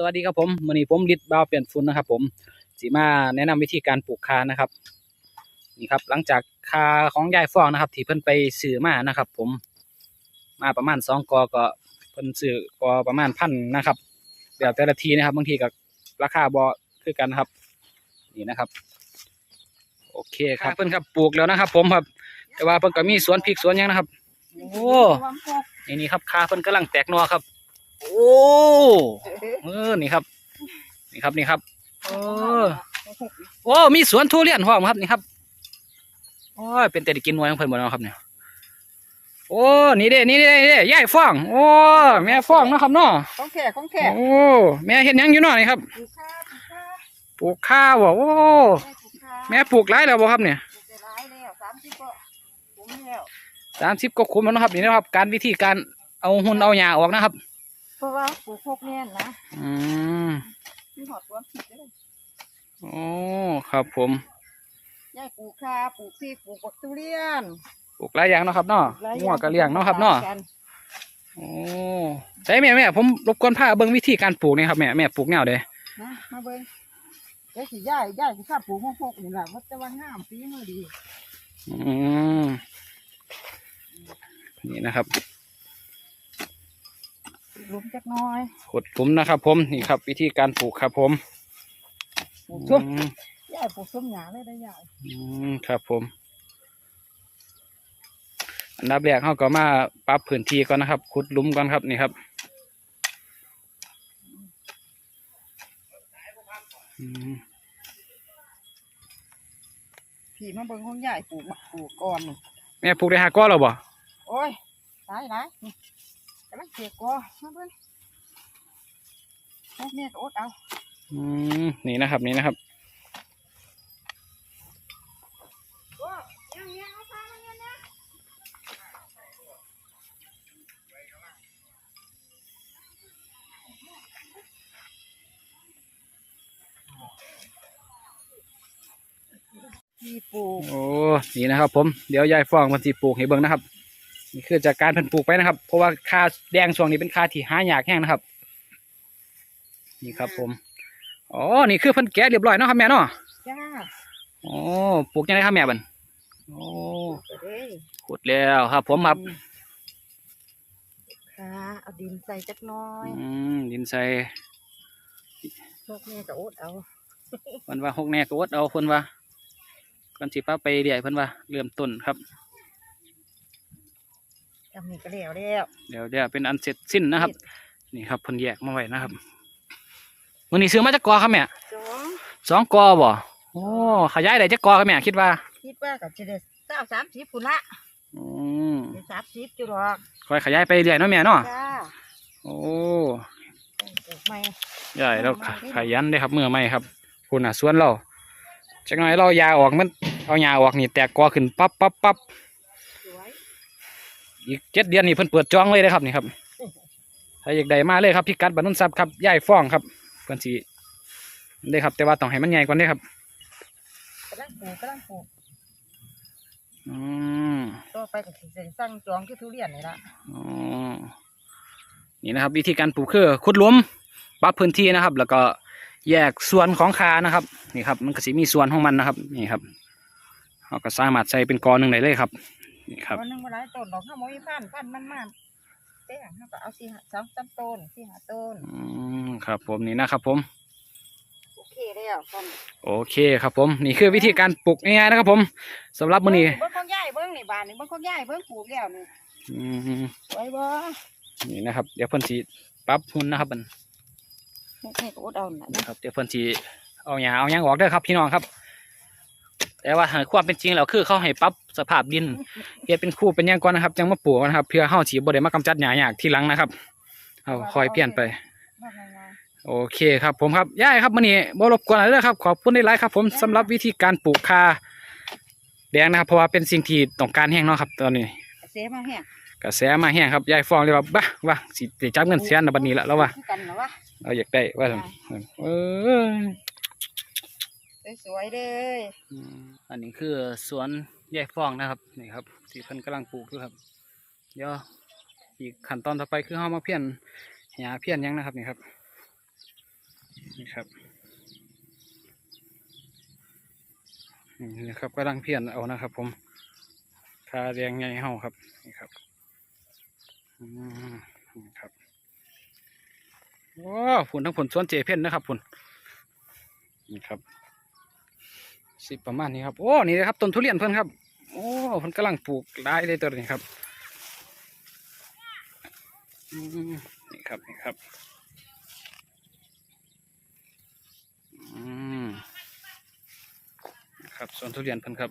สวัสดีครับผมวันนี้ผมลิดบาวเปลี่ยนฟุนนะครับ ผมสีมาแนะนำวิธีการปลูกคานะครับนี่ครับ หลังจากคาของยายฟองนะครับ ที่เพิ่นไปซื้อมานะครับ ผมมาประมาณสองกอก็เพิ่นซื้อกอประมาณพันนะครับ เดี๋ยวแต่ละทีนะครับ บางทีกับราคาบ่คือกันนะครับ นี่นะครับ โอเคครับเพิ่นครับปลูกแล้วนะครับ ผมครับ แต่ว่าเพิ่นก็มีสวนพริกสวนหยังนะครับ โอ้นี่นี่ครับคาเพิ่นกำลังแตกหนอครับโอ้เออนี่ครับ นี่ครับนี่ครับเออโอ้มีสวนทุเรียนพร้อมครับนี่ครับโอ้ยเป็นแต่ได้กินหน่วยของเพิ่นหมดแล้วครับเนี่ยโอ้นี่เด้นี่เด้นี่เด้ยายฟ้องโอ้แม่ฟ้องเนาะครับเนาะของแท้ของแท้โอ้แม่เห็นยังอยู่เนาะนี่ครับปลูกข้าวปลูกข้าวปลูกข้าวบ่โอ้ได้ปลูกข้าวแม่ปลูกหลายแล้วบ่ครับเนี่ยปลูกได้หลายแล้วสามสิบก็ผมแล้วสามสิบก็คุ้มแล้วนะครับนี่นะครับ การวิธีการเอาหุ่นเอาหญ้าออกนะครับ เพราะว่าปลูกพวกแน่นนะอืมมีหอดความผิดเลยโอ้ครับผมยายปลูกข้าวปลูกพริกปลูกบักทุเรียนปลูกหลายอย่างเนาะครับเนาะหลายองัวกระเลี้ยงเนาะครับเนาะกันโอ้ใช่แม่แม่ผมรบกวนพาเบิ่งวิธีการปลูกหนี่อยครับแม่แม่ปลูกแนวเด้นะมาเบิ่งเดี๋ยวสิย่ายย่ายสิข้าปลูกพวกนี่แหละว่าแต่ว่างามปีมือดี อืมนี่นะครับ หลุมจักหน้อยขุดหลุมนะครับ ผมนี่ครับ วิธีการปลูกครับ ผมปลูอืกส้มมย่ายปลูกส้มหยาเลยได้ย่ายอืมครับผม อันดับแรกเขาก็มาปรับพื้นที่ก่อนนะครับขุดหลุมก่อนครับนี่ครับอืมพี่มาเบิ่งของย่ายปลูกมะปลูกก่อนนี่แม่ปลูกได้ห้าก้อนแล้วบ่โอ้ยตายหลายนี่กำลังเสียกอมาเบิ่งพวกแม่ก็อดเอาอืมนี่นะครับนี่นะครับโอ้ยยังยังเอาพามันเนี่ยนะพี่ปลูกโอ้นี่นะครับผม เดี๋ยวยายฟองมันสิปลูกให้เบิ่งนะครับ นี่คือจากการเพิ่นปลูกไปนะครับ เพราะว่าค่าแดงช่วงนี้เป็นค่าที่หายากแห้งนะครับ นี่ครับผมอ๋อนี่คือเพิ่นแกะเรียบร้อยเนาะครับแม่เนาะจ้าโอ้ปลูกยังไงครับแม่บันโอ้ไปเด้ยขุดแล้วครับ ผมครับค่ะเอาดินใส่จักหน้อยอืมดินใส่พวกแม่ก็อดเอาเพิ่นว่าหกแน่ก็อดเอาเพิ่นว่าก่อนสิป้าไปเรื่อยเพิ่นว่าเริ่มต้นครับจำนี่ก็แล้วแล้วเดี๋ยวเดี๋ยวเป็นอันเสร็จสิ้นนะครับ นี่ครับเพิ่นแยกมาไว้นะครับวันนี้ซื้อมาจากกอครับแม่สองสองกอบ่โอ้ขยายได้จักกอครับแม่คิดว่า คิดว่ากับจะได้เก้าสามสิบปุ่นละอืมได้สามสิบจุดหรอกค่อยขยายไปเรื่อยเนาะแม่เนาะจ้าโอ้ปลูกใหม่ใหญ่แล้วขขยันได้ครับเมื่อไม่ครับคุณอะสวนเราจักหน่อยเรายาออกมันเอายาออกนี่แตกกอขึ้นปั๊บปั๊บปั๊บสวย อีกเจ็ดเดือนนี่เพิ่นเปิดจองเลยนะครับนี่ครับถ้าอยากได้มาเลยครับพิกัดบรรนุนทรัพย์ครับย่ายฟ้องครับเพิ่นสิได้ครับ แต่ว่าต้องให้มันใหญ่กว่านี้ครับกำลังปลูกกำลังปลูกอืมต่อไปก็สิจะสั่งจองที่ทุเรียนนี่ละอ๋อนี่นะครับ วิธีการปลูกคือขุดหลุมปรับพื้นที่นะครับ แล้วก็แยกส่วนของคานะครับ นี่ครับ มันก็สิมีส่วนของมันนะครับ นี่ครับเราก็สามารถใส่เป็นกอหนึ่งได้เลยครับนี่ ครับวันหนึงวันหลายต้นดอกข้าวหมอยพันพันมันมันแต่เขาก็เอาสี่หาสองสามต้นสี่หาต้นอืมครับผมนี่นะครับผม โอเคแล้วกันโอเคครับผม นี่คือวิธีการปลูกง่ายๆนะครับผมสำหรับมื้อนี้เบิ้งของย่ายเบิ้งนี่บานนี่เบิ้งของย่ายเบิ้งปลูกแล้วนี่อืมสวยบ่นี่นะครับ เดี๋ยวเพิ่นสิปรับหุ่นนะครับมันแม่ก็อดเอาน่ะนะครับ เดี๋ยวเพิ่นสิเอาหญ้าเอาหยังออกเด้อครับพี่น้องครับ แต่ว่าความเป็นจริงแล้วคือเขาให้ปรับสภาพดินเฮ็ดเป็นคู่เป็นหยังก่อนนะครับจังมาปลูกนะครับ เพื่อเฮาสิบ่ได้มากำจัดหญ้ายากทีหลังนะครับเอาคอยเปลี่ยนไปว่าไงโอเคครับผมครับย่ายครับมื้อนี้บ่รบกวนอะไรเลยครับ ขอบคุณได้หลายครับ ผมสำหรับวิธีการปลูกคาแดงนะครับ เพราะว่าเป็นสิ่งที่ต้องการแห้งเนาะครับ ตอนนี้เสียมาแห้งกระแสมาแห้งครับยายฟ้องเลยว่าบ้าว่าสิได้จับเงินแสนในบัดนี้ละแล้วว่าคือกันเหรอวะเราอยากได้ว่าซั่นเออ สวยๆเลยอันนี้คือสวนยายฟ้องนะครับนี่ครับที่เพิ่นกำลังปลูกอยู่ครับ เดี๋ยวอีกขั้นตอนต่อไปคือเฮามาเพี้ยนหญ้าเพี้ยนยังนะครับนี่ครับนี่ครับนี่ครับกำลังเพี้ยนเอานะครับ ผมคาแดงใหญ่เฮาครับนี่ครับอืมนี่ครับโอ้ผลทั้งผลสวนเจเพ่นนะครับผลนี่ครับ สิประมาณนี้ครับโอ้นี่นะครับต้นทุเรียนเพื่อนครับ โอ้เพิ่นกำลังปลูกได้เลยตัวนี้ครับอืมนี่ครับนี่ครับอืมครับสวนทุเรียนเพื่อนครับ